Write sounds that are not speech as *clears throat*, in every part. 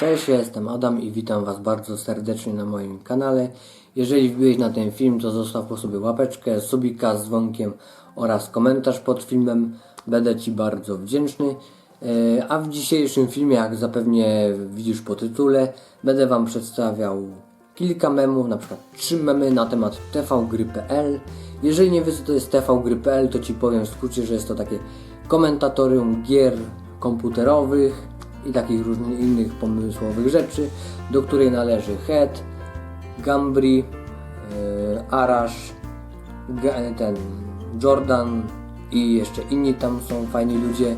Cześć, ja jestem Adam i witam Was bardzo serdecznie na moim kanale. Jeżeli wbiłeś na ten film, to zostaw po sobie łapeczkę, subika z dzwonkiem oraz komentarz pod filmem. Będę Ci bardzo wdzięczny. E, A w dzisiejszym filmie, jak zapewnie widzisz po tytule, będę Wam przedstawiał kilka memów, na przykład trzy memy na temat tvgry.pl. Jeżeli nie wiesz co to jest tvgry.pl, to Ci powiem w skrócie, że jest to takie komentatorium gier komputerowych i takich różnych innych pomysłowych rzeczy, do której należy Head, Gambri, yy, Arash, Ga- ten Jordan i jeszcze inni tam są fajni ludzie.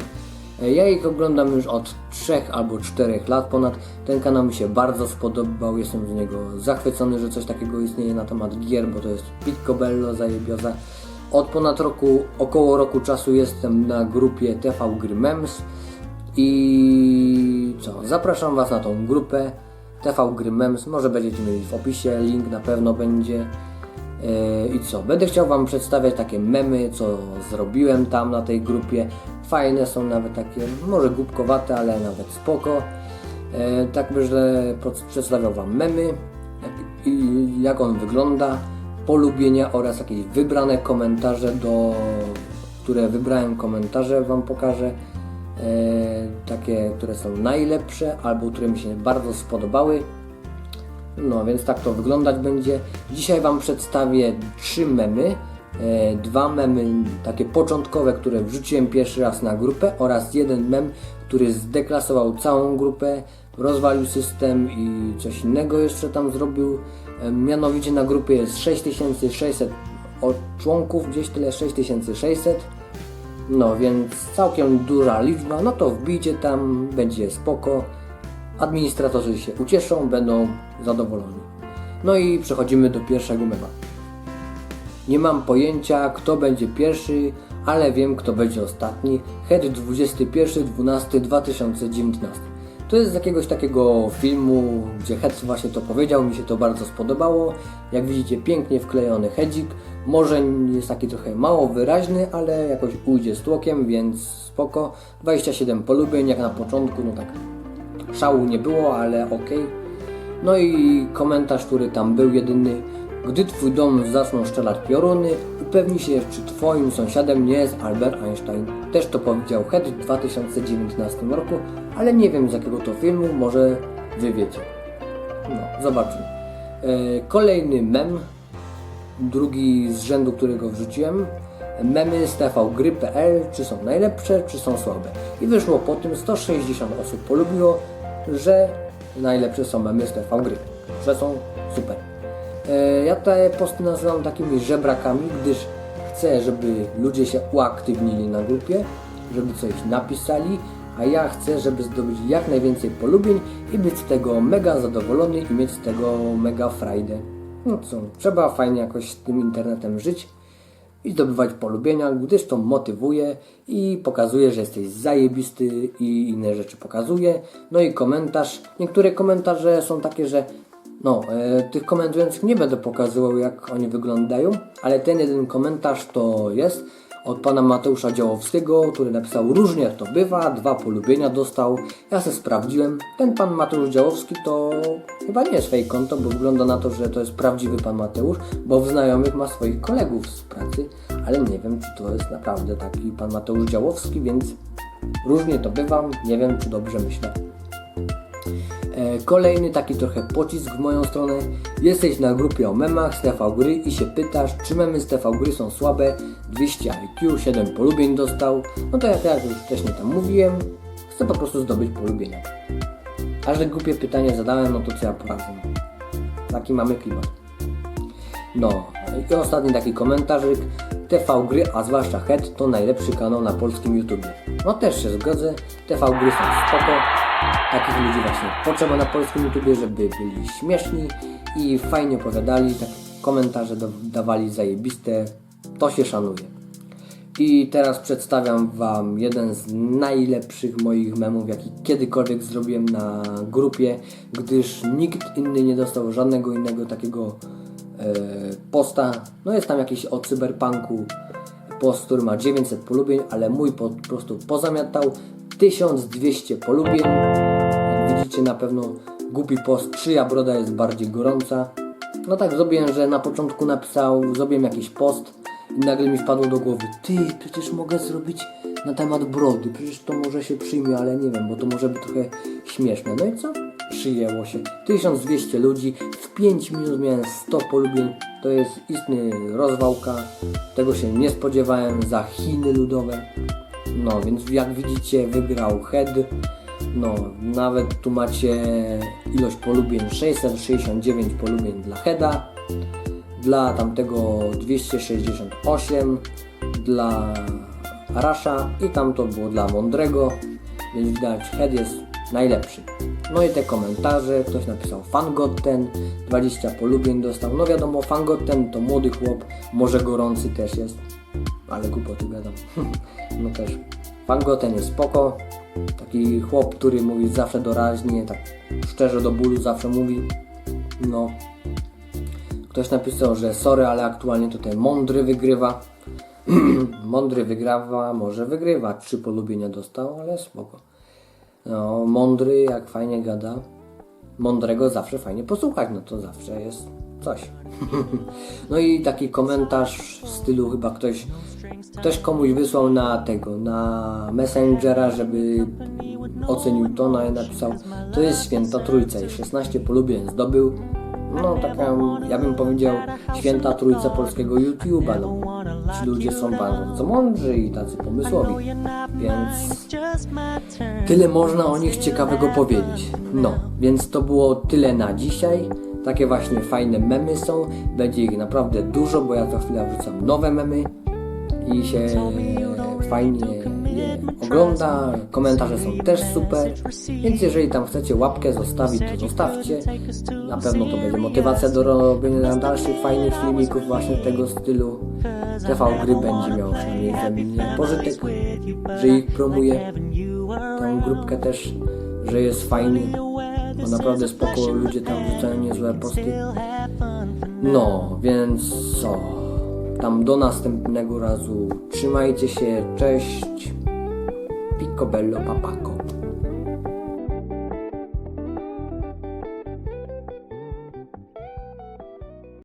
E, Ja ich oglądam już od 3 albo 4 lat ponad. Ten kanał mi się bardzo spodobał, jestem z niego zachwycony, że coś takiego istnieje na temat gier, bo to jest Piccobello zajebioza. Od ponad roku, około roku czasu jestem na grupie TV Gry Memes i co, zapraszam Was na tą grupę TV Gry Memes, może będziecie mieli w opisie, link na pewno będzie. E, I co? Będę chciał Wam przedstawiać takie memy, co zrobiłem tam na tej grupie. Fajne są nawet takie, może głupkowate, ale nawet spoko. E, Tak że przedstawiał Wam memy, i jak on wygląda, polubienia oraz jakieś wybrane komentarze, do, które wybrałem komentarze Wam pokażę. E, takie, które są najlepsze albo które mi się bardzo spodobały. No więc tak to wyglądać będzie. Dzisiaj Wam przedstawię trzy memy. E, dwa memy takie początkowe, które wrzuciłem pierwszy raz na grupę oraz jeden mem, który zdeklasował całą grupę, rozwalił system i coś innego jeszcze tam zrobił. E, mianowicie na grupie jest 6600 o- członków, gdzieś tyle 6600. No więc całkiem duża liczba, no to wbijcie tam, będzie spoko. Administratorzy się ucieszą, będą zadowoleni. No i przechodzimy do pierwszego mema. Nie mam pojęcia, kto będzie pierwszy, ale wiem, kto będzie ostatni. Head 21.12.2019. To jest z jakiegoś takiego filmu, gdzie Head właśnie to powiedział, mi się to bardzo spodobało. Jak widzicie, pięknie wklejony headzik. Może jest taki trochę mało wyraźny, ale jakoś ujdzie z tłokiem, więc spoko. 27 polubień, jak na początku, no tak szału nie było, ale okej. No i komentarz, który tam był jedyny. Gdy twój dom zaczną strzelać pioruny, upewnij się, czy twoim sąsiadem nie jest Albert Einstein. Też to powiedział Head w 2019 roku, ale nie wiem z jakiego to filmu, może wy wiecie. No, zobaczymy. E, kolejny mem, drugi z rzędu, którego wrzuciłem. Memy z tvgry.pl, czy są najlepsze, czy są słabe. I wyszło po tym 160 osób polubiło, że najlepsze są memy z tvgry, że są super. E, Ja te posty nazywam takimi żebrakami, gdyż chcę, żeby ludzie się uaktywnili na grupie, żeby coś napisali, a ja chcę, żeby zdobyć jak najwięcej polubień i być z tego mega zadowolony i mieć z tego mega frajdę. No co, trzeba fajnie jakoś z tym internetem żyć i zdobywać polubienia, gdyż to motywuje i pokazuje, że jesteś zajebisty i inne rzeczy pokazuje. No i komentarz. Niektóre komentarze są takie, że no, e, tych komentujących nie będę pokazywał jak oni wyglądają, ale ten jeden komentarz to jest od pana Mateusza Działowskiego, który napisał różnie to bywa, dwa polubienia dostał. Ja se sprawdziłem. Ten pan Mateusz Działowski to chyba nie jest fake konto, bo wygląda na to, że to jest prawdziwy pan Mateusz, bo w znajomych ma swoich kolegów z pracy, ale nie wiem, czy to jest naprawdę taki pan Mateusz Działowski, więc różnie to bywa. Nie wiem, czy dobrze myślę. E, Kolejny taki trochę pocisk w moją stronę. Jesteś na grupie o memach z TV Gry i się pytasz, czy memy z TV Gry są słabe. 200 IQ, 7 polubień dostał. No to jak ja już wcześniej tam mówiłem, chcę po prostu zdobyć polubienia. A że głupie pytanie zadałem, no to co ja poradzę. Taki mamy klimat. No i ostatni taki komentarzyk. TV Gry, a zwłaszcza Head, to najlepszy kanał na polskim YouTubie. No też się zgodzę. TV Gry są spoko. Takich ludzi właśnie potrzeba na polskim YouTubie, żeby byli śmieszni i fajnie opowiadali, tak komentarze dawali zajebiste. To się szanuje. I teraz przedstawiam Wam jeden z najlepszych moich memów, jaki kiedykolwiek zrobiłem na grupie, gdyż nikt inny nie dostał żadnego innego takiego e, posta. No jest tam jakiś o cyberpunku post, który ma 900 polubień, ale mój po prostu pozamiatał 1200 polubień. Jak widzicie na pewno głupi post, czyja broda jest bardziej gorąca. No tak zrobiłem, że na początku napisał, zrobiłem jakiś post i nagle mi wpadło do głowy, ty, przecież mogę zrobić na temat brody, przecież to może się przyjmie, ale nie wiem, bo to może być trochę śmieszne. No i co? Przyjęło się. 1200 ludzi, w 5 minut miałem 100 polubień, to jest istny rozwałka, tego się nie spodziewałem za Chiny ludowe. No, więc jak widzicie wygrał Head. No, nawet tu macie ilość polubień 669 polubień dla Heada, dla tamtego 268, dla Rasha i tam to było dla Mądrego, więc widać Head jest najlepszy. No i te komentarze, ktoś napisał Fangotten, 20 polubień dostał. No wiadomo, Fangotten to młody chłop, może gorący też jest, ale głupoty gadam. *laughs* no też. Fangoten jest spoko, taki chłop, który mówi zawsze doraźnie, tak szczerze do bólu zawsze mówi. No. Ktoś napisał, że sorry, ale aktualnie tutaj mądry wygrywa. *clears throat* mądry wygrywa, może wygrywa. Trzy polubienia dostał, ale spoko. No, mądry, jak fajnie gada. Mądrego zawsze fajnie posłuchać, no to zawsze jest coś. *laughs* no i taki komentarz w stylu chyba ktoś, ktoś komuś wysłał na tego, na Messengera, żeby ocenił to, no i napisał, to jest święta trójca i 16 polubień zdobył. No taka, ja bym powiedział, święta trójca polskiego YouTube'a, no. Ci ludzie są bardzo mądrzy i tacy pomysłowi, więc tyle można o nich ciekawego powiedzieć. No, więc to było tyle na dzisiaj. Takie właśnie fajne memy są. Będzie ich naprawdę dużo, bo ja co chwilę wrzucam nowe memy i się fajnie je ogląda. Komentarze są też super, więc jeżeli tam chcecie łapkę zostawić, to zostawcie. Na pewno to będzie motywacja do robienia dalszych fajnych filmików właśnie tego stylu. TV Gry będzie miał przynajmniej ze mnie pożytek, że ich promuje. Tą grupkę też, że jest fajny. Bo naprawdę spoko ludzie tam wrzucają niezłe posty. No, więc co? Tam do następnego razu. Trzymajcie się, cześć. Picobello papako.